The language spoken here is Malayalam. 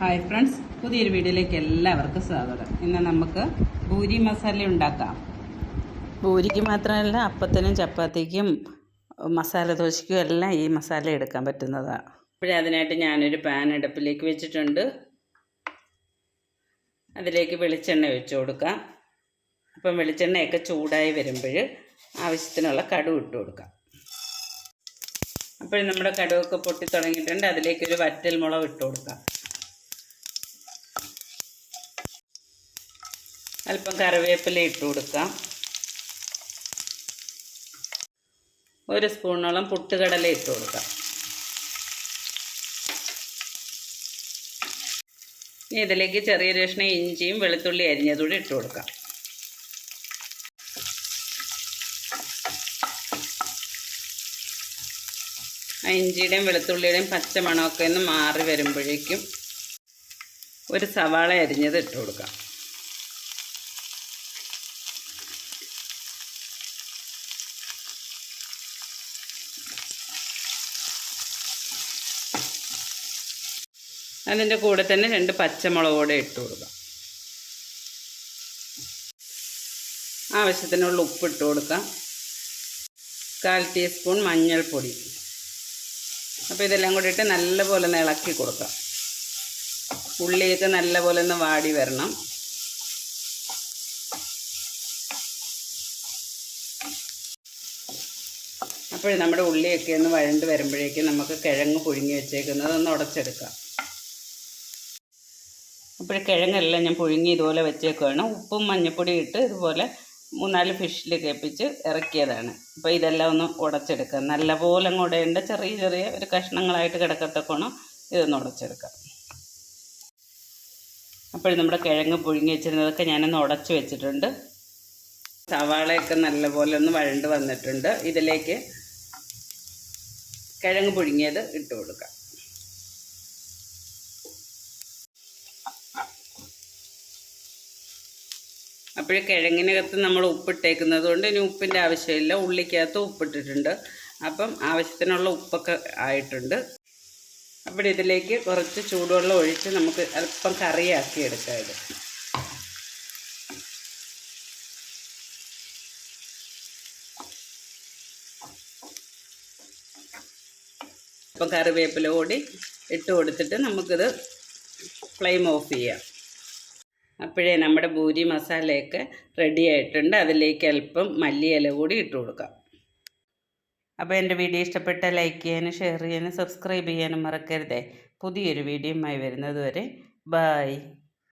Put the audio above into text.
ഹായ് ഫ്രണ്ട്സ് പുതിയൊരു വീഡിയോയിലേക്ക് എല്ലാവർക്കും സ്വാഗതം. ഇന്ന് നമുക്ക് ഭൂരി മസാല ഉണ്ടാക്കാം. ഭൂരിക്ക് മാത്രമല്ല അപ്പത്തിനും ചപ്പാത്തിക്കും മസാല ദോശയ്ക്കും എല്ലാം ഈ മസാല എടുക്കാൻ പറ്റുന്നതാണ് ഇപ്പോഴേ അതിനായിട്ട് ഞാനൊരു പാൻ അടുപ്പിലേക്ക് വെച്ചിട്ടുണ്ട്. അതിലേക്ക് വെളിച്ചെണ്ണ വെച്ചു കൊടുക്കാം. അപ്പം വെളിച്ചെണ്ണയൊക്കെ ചൂടായി വരുമ്പോൾ ആവശ്യത്തിനുള്ള കടു ഇട്ട് കൊടുക്കാം. അപ്പോൾ നമ്മുടെ കടുവൊക്കെ പൊട്ടി തുടങ്ങിയിട്ടുണ്ട്. അതിലേക്കൊരു വറ്റൽ മുളക് ഇട്ട് കൊടുക്കാം. അല്പം കറിവേപ്പില ഇട്ട് കൊടുക്കാം. ഒരു സ്പൂണോളം പുട്ടുകടല ഇട്ട് കൊടുക്കാം. ഇനി ഇതിലേക്ക് ചെറിയ രക്ഷണ ഇഞ്ചിയും വെളുത്തുള്ളി അരിഞ്ഞതുകൂടി ഇട്ട് കൊടുക്കാം. ഇഞ്ചിയുടെയും വെളുത്തുള്ളിയുടെയും പച്ചമണമൊക്കെ ഒന്ന് മാറി വരുമ്പോഴേക്കും ഒരു സവാള അരിഞ്ഞത് ഇട്ട് കൊടുക്കാം. അതിന്റെ കൂടെ തന്നെ രണ്ട് പച്ചമുളക് കൂടെ ഇട്ട് കൊടുക്കാം. ആവശ്യത്തിനുള്ള ഉപ്പ് ഇട്ട് കൊടുക്കാം. കാൽ ടീസ്പൂൺ മഞ്ഞൾപ്പൊടി. അപ്പോൾ ഇതെല്ലാം കൂടി ഇട്ട് നല്ലപോലെ ഒന്ന് ഇളക്കി കൊടുക്കാം. ഉള്ളിയൊക്കെ നല്ലപോലെ ഒന്ന് വാടി വരണം. അപ്പോൾ നമ്മുടെ ഉള്ളിയൊക്കെ ഒന്ന് വഴണ്ട് വരുമ്പോഴേക്കും നമുക്ക് കിഴങ്ങ് പുഴുങ്ങി വെച്ചേക്കുന്നത് ഒന്ന് ഉടച്ചെടുക്കാം. അപ്പോൾ കിഴങ്ങെല്ലാം ഞാൻ പുഴുങ്ങി ഇതുപോലെ വെച്ചേക്കുവാണ്. ഉപ്പും മഞ്ഞൾപ്പൊടി ഇട്ട് ഇതുപോലെ മൂന്നാൽ ഫിഷിൽ കേൾപ്പിച്ച് ഇറക്കിയതാണ്. അപ്പോൾ ഇതെല്ലാം ഒന്ന് ഉടച്ചെടുക്കുക നല്ലപോലെ ഉടയേണ്ട ചെറിയ ചെറിയ ഒരു കഷ്ണങ്ങളായിട്ട് കിടക്കത്തക്കോണം ഇതൊന്ന് ഉടച്ചെടുക്കാം. അപ്പോൾ നമ്മുടെ കിഴങ്ങ് പുഴുങ്ങി വെച്ചിരുന്നതൊക്കെ ഞാനൊന്ന് ഉടച്ചു വെച്ചിട്ടുണ്ട്. സവാളയൊക്കെ നല്ലപോലെ ഒന്ന് വഴണ്ട് വന്നിട്ടുണ്ട്. ഇതിലേക്ക് കിഴങ്ങ് പുഴുങ്ങിയത് ഇട്ട് കൊടുക്കാം. അപ്പോൾ കിഴങ്ങിനകത്ത് നമ്മൾ ഉപ്പിട്ടേക്കുന്നത് കൊണ്ട് ഇനി ഉപ്പിന്റെ ആവശ്യമില്ല. ഉള്ളിക്കകത്ത് ഉപ്പിട്ടിട്ടുണ്ട്. അപ്പം ആവശ്യത്തിനുള്ള ഉപ്പൊക്കെ ആയിട്ടുണ്ട്. അപ്പോൾ ഇതിലേക്ക് കുറച്ച് ചൂടുവെള്ളം ഒഴിച്ച് നമുക്ക് അല്പം കറിയാക്കി എടുക്കാം ഇത് അപ്പം കറിവേപ്പില കൂടി ഇട്ട് കൊടുത്തിട്ട് നമുക്കിത് ഫ്ലെയിം ഓഫ് ചെയ്യാം അപ്പോഴേ നമ്മുടെ ഭൂരി മസാലയൊക്കെ റെഡി ആയിട്ടുണ്ട്. അതിലേക്ക് അല്പം മല്ലിയില കൂടി ഇട്ട് കൊടുക്കാം. അപ്പോൾ എന്റെ വീഡിയോ ഇഷ്ടപ്പെട്ട ലൈക്ക് ചെയ്യാനും ഷെയർ ചെയ്യാനും സബ്സ്ക്രൈബ് ചെയ്യാനും മറക്കരുതേ. പുതിയൊരു വീഡിയോയുമായി വരുന്നത് വരെ. ബായ്